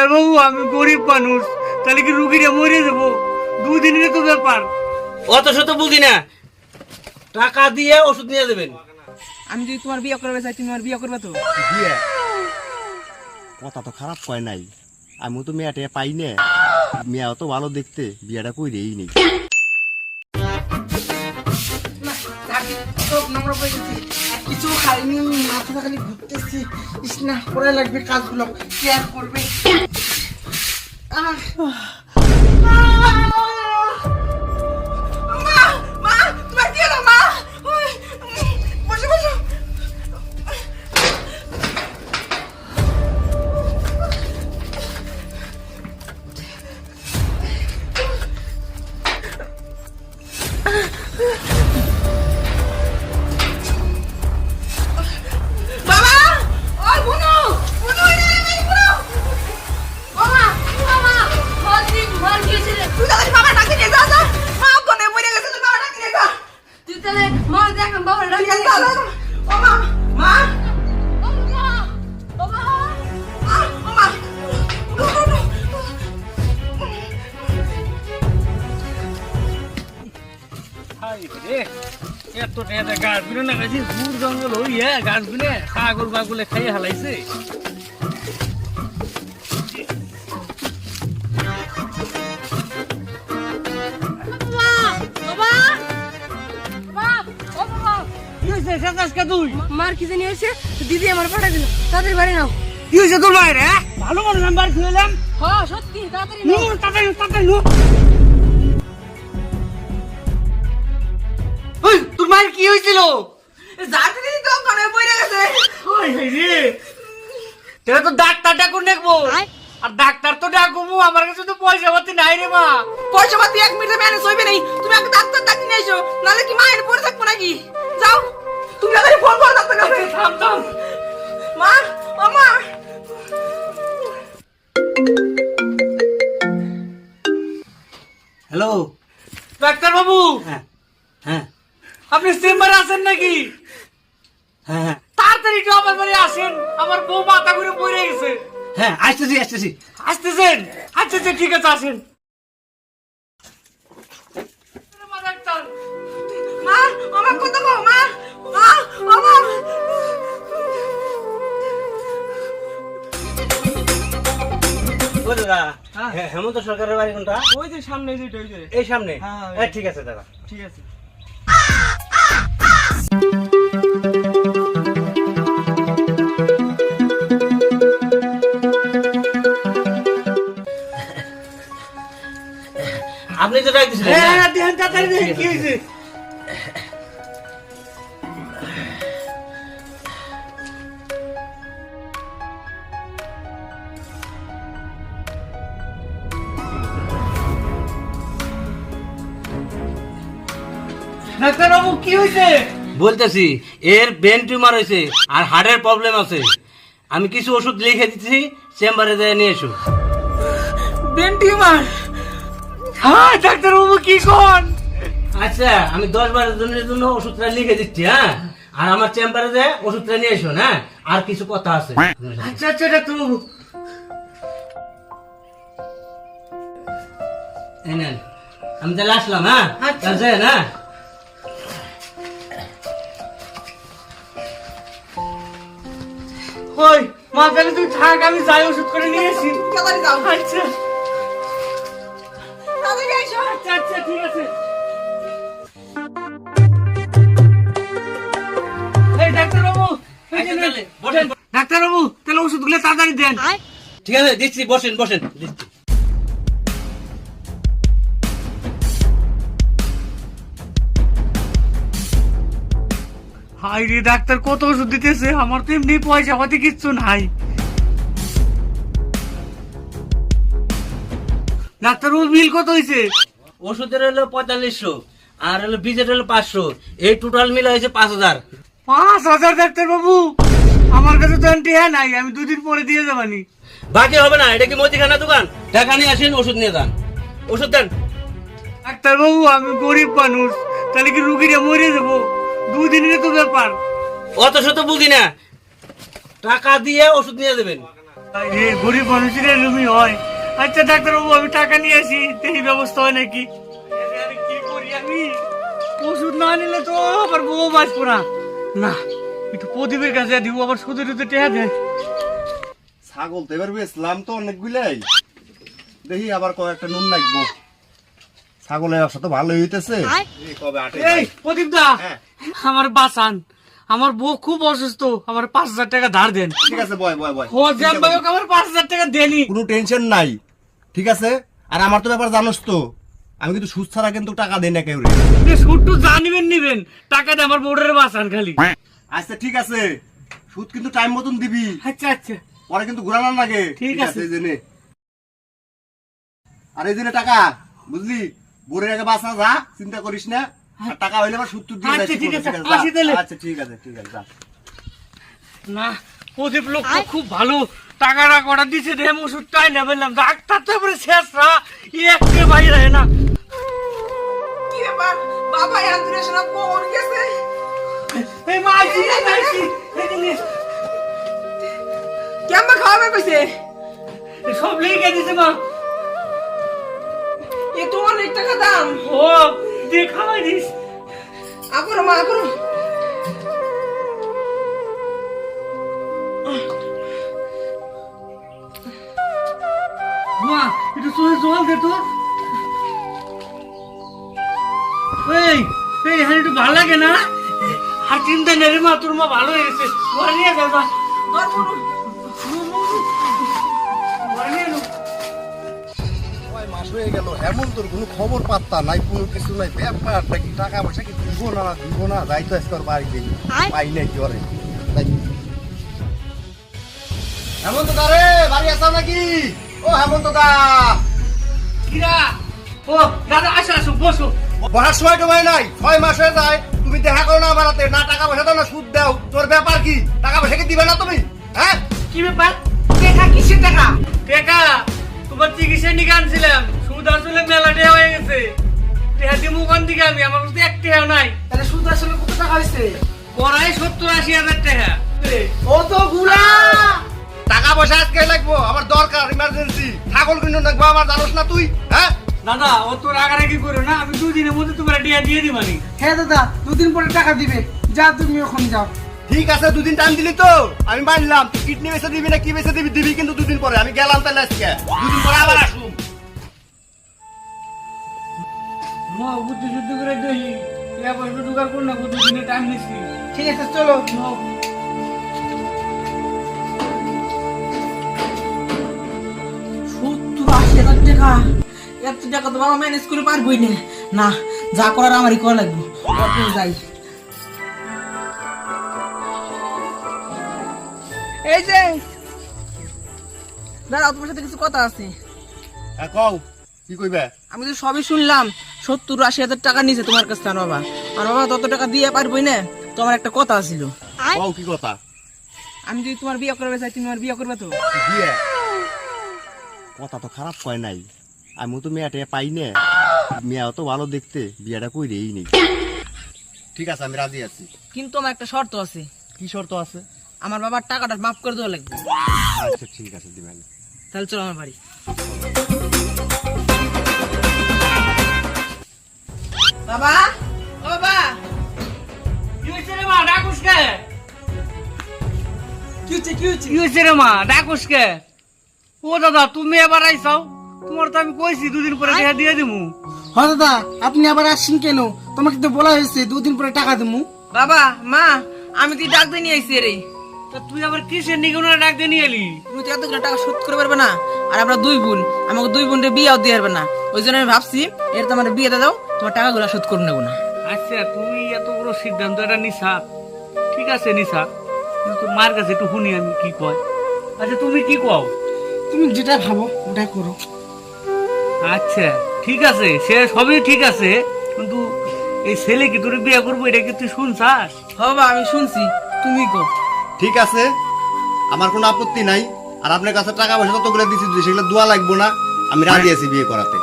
ডাক্তারবাবু আমি গরিব মানুষ তাহলে কি রুগীরা মরে যাব? দুদিনের তো ব্যাপার। অত শত বুঝি না। টাকা দিয়ে ওষুধ নিয়ে দেবেন আমি যদি তোমার বিয়ে করবে চাই তুমি আমার বিয়ে করবে তো? বিয়ে? কথা তো খারাপ কয় নাই। আমিও তো মেয়েটা পাই না। মেয়েও তো ভালো দেখতে বিয়েটা কই রেই নেই কিছু খাইনি মাথাটা খালি ঘুরতেছি। ইস না করে লাগবে কাজগুলো। কে আর করবে? আহ। মা, এত না গেছি দূর জঙ্গল হইয়া গাছগুলো ছাগল বাগুলে খাইয়ে হালাইছে। মার কি জানি হয়েছে দিদি আমার পাঠাই দিল তাদের বাড়ি নাও। কি হয়েছে তোর হ্যাঁ? ভালো মানুষ আমি বাড়ি ফিরে এলাম হ্যাঁ সত্যি তাড়াতাড়ি মায়ের কি হয়েছিল? যা দিদি তো গেছে। ওই রে। তাহলে তো ডাক্তার ডাকুন দেখব। আর ডাক্তার তো ডাকবো আমার কাছে তো পয়সা পাতি নাই রে মা। পয়সা পাতি এক মিনিটে ম্যানেজ হইবে নাই। তুমি একটা ডাক্তার ডাকি নিয়ে এসো নাহলে কি মায়ের পরে থাকব নাকি? যাও। তুমি তাড়াতাড়ি ফোন করো ডাক্তার কাছে। থাম থাম। মা ও মা। হ্যালো। ডাক্তার বাবু হ্যাঁ। আপনি চেম্বারে আছেন নাকি? হ্যাঁ হ্যাঁ। তাড়াতাড়ি একটু আমার বাড়ি আসেন আমার বউ মাথা ঘুরে পড়ে গেছে। হ্যাঁ আসতেছি আসতেছি। আসতেছেন? আচ্ছা আচ্ছা ঠিক আছে আসেন। আমার কত মা। দাদা হ্যাঁ, হেমন্ত সরকারের বাড়ি কোনটা? ওই যে সামনে ওই যে এই সামনে? হ্যাঁ, হ্যাঁ ঠিক আছে দাদা। ঠিক আছে। দেখেন কি হয়েছে? বলতেছি এর ব্রেন টিউমার হয়েছে আর হার্টের প্রবলেম আছে। আমি কিছু ওষুধ লিখে দিচ্ছি চেম্বারে যেয়ে নিয়ে এসো। ব্রেন টিউমার হ্যাঁ ডাক্তার বাবু কি কোন? আচ্ছা আমি দশ বারের জনের জন্য ওষুধটা লিখে দিচ্ছি হ্যাঁ? আর আমার চেম্বারে যে ওষুধটা নিয়ে এসো হ্যাঁ? আর কিছু কথা আছে। আচ্ছা আচ্ছা ডাক্তার বাবু আমি তাহলে আসলাম হ্যাঁ? আচ্ছা। হ্যাঁ? ওই মা তাহলে তুই থাক আমি যাই ওষুধ করে নিয়ে আসি। আচ্ছা। আচ্ছা আচ্ছা ঠিক আছে। এই ডাক্তার তাহলে, বসেন, বসেন। ডাক্তার বাবু তাহলে ওষুধগুলো তাড়াতাড়ি দেন। ঠিক আছে দিচ্ছি বসেন বসেন দিচ্ছি। হাই রে ডাক্তার কত ওষুধ দিতেছে? আমার তো এমনি পয়সা পাতি কিচ্ছু নাই। ডাক্তার বাবু বিল কত হয়েছে ওষুধের হলো পঁয়তাল্লিশশো আর হলো বীজের হলো পাঁচশো। এই টোটাল মিলে হয়েছে পাঁচ হাজার। পাঁচ হাজার ডাক্তার বাবু আমার কাছে তো হ্যাঁ নাই আমি দুদিন পরে দিয়ে যাবানি বাকি হবে না এটা কি মুদিখানা দোকান? টাকা নিয়ে আসেন ওষুধ নিয়ে যান। ওষুধ দেন। ডাক্তার বাবু আমি গরিব মানুষ তাহলে কি রুগীরা মরে যাব? দুদিনের তো ব্যাপার। অত শত বুঝি না। টাকা দিয়ে ওষুধ নিয়ে দেবেন এ গরিব মানুষের এরকমই হয়। আচ্ছা ডাক্তারবাবু আমি টাকা নিয়ে আসি দেখি ব্যবস্থা হয় নাকি? কি করি আমি? ওষুধ না নিলে তো আবার বউ বাঁচবো না। না একটু প্রদীপের কাছে দিব আবার সুদে টেহা দেয়। ছাগল তো এবার বেচলাম তো অনেকগুলাই। দেখি আবার কয়েকটা নুন লাগবো ছাগলের ব্যবসা তো ভালোই হইতেছে। এই কবে আটে এই প্রদীপ দা হ্যাঁ। আমার বাঁচান আমার বউ খুব অসুস্থ আমার পাঁচ হাজার টাকা ধার দেন। ঠিক আছে বয় বয় বয়। ভাই আমার পাঁচ হাজার টাকা দেনি। কোনো টেনশন নাই। ঠিক আছে? আর আমার তো ব্যাপার জানোস তো। আমি কিন্তু সুদ ছাড়া কিন্তু টাকা দেই না কেউ সুটু জানিবেন নিবেন। টাকা দিয়ে আমার বউরের বাঁচান খালি। আচ্ছা ঠিক আছে। সুদ কিন্তু টাইম মতন দিবি। আচ্ছা আচ্ছা। পরে কিন্তু ঘুরানোর লাগে ঠিক আছে। এই জেনে আর এই জন্য টাকা বুঝলি? বোরের আগে বাঁচা যা চিন্তা করিস না। টাকা হইলে আবার সুদ টুদ দিয়ে আচ্ছা, ঠিক আছে। আচ্ছা ঠিক আছে ঠিক আছে যা। না প্রদীপ লোক তো খুব ভালো। টাকাটা কটা দিছে রে ওষুধটাই না বললাম ডাক্তার তো এবারে শেষ না। ই একটা বাইরে না। কি বাবা আন্দুরে শোনা কোন গেছে। এই মা আইছি আইছি। কেমন খাওয়াবে কইছে? সব লেগে দিছে মা। এ তো অনেক টাকা দাম। ও দেখাই দিস। আপরো মা আপরো। মা একটু জল দে তো। আর চিন্তা নেই মা তোর মা ভালো হয়ে গেছে। ঘরে নিয়ে যাও যা। মাস হয়ে গেল হেমন্তর কোনো খবর পাত্তা নাই কোনো কিছু নাই। ব্যাপারটা কি টাকা পয়সা কি দিব না দিব না? যাই তো আজকে ওর বাড়ি দেখি পাই নাই জ্বরে হেমন্ত দা রে বাড়ি আসাও নাকি? ও হেমন্ত দা। কিরা? ও দাদা আসো আসো বসো। বসার সময় টময় নাই ছয় মাস হয়ে যায়। তুমি দেখা করো না আমার হাতে। না টাকা পয়সা দাও না সুদ দাও। তোর ব্যাপার কি? টাকা পয়সা কি দিবে না তুমি? হ্যাঁ? কি ব্যাপার? টাকা? কিসের টাকা? টেকা? তোমার চিকিৎসা নিয়ে আনছিলাম। সুদ আসলে মেলা দেওয়া হয়ে গেছে। টেহা দিয়ে মুখান দিকে আমি। আমার কাছে এক টেহাও নাই। তাহলে সুদ আসলে কত টাকা হয়েছে পড়াই সত্তর আশি হাজার টাকা ও তো গুলা টাকা পয়সা আজকে লাগবো। আমার দরকার ইমার্জেন্সি ছাগল কিনে লাগবো আমার জানোস না তুই? হ্যাঁ? দাদা ও তো রাগারাগি করো না আমি দুদিনের মধ্যে তোমার টিয়া দিয়ে দিবানি। হ্যাঁ দাদা দুদিন পরে টাকা দিবে। যা তুমি ওখানে যাও। ঠিক আছে দুদিন টাইম দিলি তো। আমি মানলাম তুই কিডনি বেঁচে দিবি না কি বেঁচে দিবি দিবি কিন্তু দুদিন পরে। আমি গেলাম তাহলে আজকে। দুদিন পরে আবার আসুন। মা বুদ্ধি শুদ্ধি করে না দুদিনের টাইম নিচ্ছি। ঠিক আছে চলো। সত্তর আশি হাজার টাকা। এত টাকা তো বাবা ম্যানেজ করে পারবই না। না যা করার আমারই করা লাগবো। যাই। এই যে দাঁড়াও তোমার সাথে কিছু কথা আছে। হ্যাঁ কও কি কইবে? আমি তো সবই শুনলাম সত্তর আশি হাজার টাকা নিয়েছে তোমার কাছ থেকে বাবা। আর বাবা তত টাকা দিয়ে পারবই না তোমার একটা কথা ছিল। কও কি কথা? আমি যদি তোমার বিয়ে করবে চাই তুমি আমার বিয়ে করবে তো? বিয়ে? কথা তো খারাপ কয় নাই। আমি তো মেয়েটা পাই না। মেয়েও তো ভালো দেখতে বিয়েটা কইরেই নেই। ঠিক আছে আমি রাজি আছি। কিন্তু আমার একটা শর্ত আছে। কি শর্ত আছে? আমার বাবার টাকাটা মাফ করে দেওয়া লাগবে। আচ্ছা ঠিক আছে দিবেন। তাহলে চলো আমার বাড়ি। বাবা ও বাবা। কি হয়েছে রে মা? ডাকুস কে? কি হচ্ছে কি হয়েছে রে মা? ডাকুস কে? ও দাদা তুমি এবার আইসাও। তোমার তো আমি কইছি দুদিন পরে টিয়া দিয়ে দিমু। হ্যাঁ দাদা আপনি আবার আসছেন কেন? তোমাকে তো বলা হয়েছে দুদিন পরে টাকা দেবো বাবা মা আমি তুই ডাক দিয়ে নিয়ে আইসি রে? তা তুই আবার কিসের নিগুণা ডাক দিয়ে নিয়ে এলি? তুমি তো এতগুলো টাকা শোধ করে পারবে না। আর আমরা দুই বোন আমাকে দুই বোনের বিয়েও দিয়ে পারবে না। ওই জন্য আমি ভাবছি এর তোমার বিয়ে দিয়ে দাও তোমার টাকাগুলো শোধ করে নেব না। আচ্ছা তুমি এত বড় সিদ্ধান্ত এটা নিসা ঠিক আছে নিসা কিন্তু মার কাছে একটু শুনি আমি কি কয়। আচ্ছা তুমি কি কও? তুমি যেটা ভাবো ওটাই করো। আচ্ছা ঠিক আছে সে সবই ঠিক আছে কিন্তু এই ছেলে কি তোর বিয়ে করব এটা কি তুই শুনছাস? বাবা আমি শুনছি তুমি কো ঠিক আছে আমার কোনো আপত্তি নাই আর আপনার কাছে টাকা পয়সা কতগুলো দিছি সেগুলো দোয়া লাগবো না আমি রাজি আছি বিয়ে করাতে।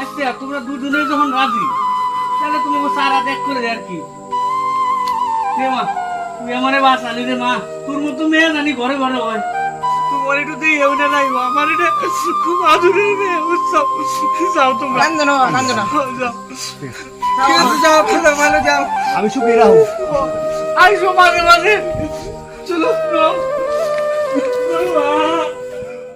আচ্ছা তোমরা দুজনে যখন রাজি তাহলে তোমাকে সারা দেখ করে দে আর কি। রে মা তুই আমারে বাঁচালি রে মা তোর মতো মেয়ে জানি ঘরে ঘরে হয়। তোমার একটু দিয়ে ওটা নাই আমার এটা খুব আদুরের মেয়ে উৎসব যাও তোমরা। কান্দো না কান্দো না। যাও যাও। ভালো ভালো যাও। আমি সুখে রাখো আইসো মাঝে মাঝে। চলো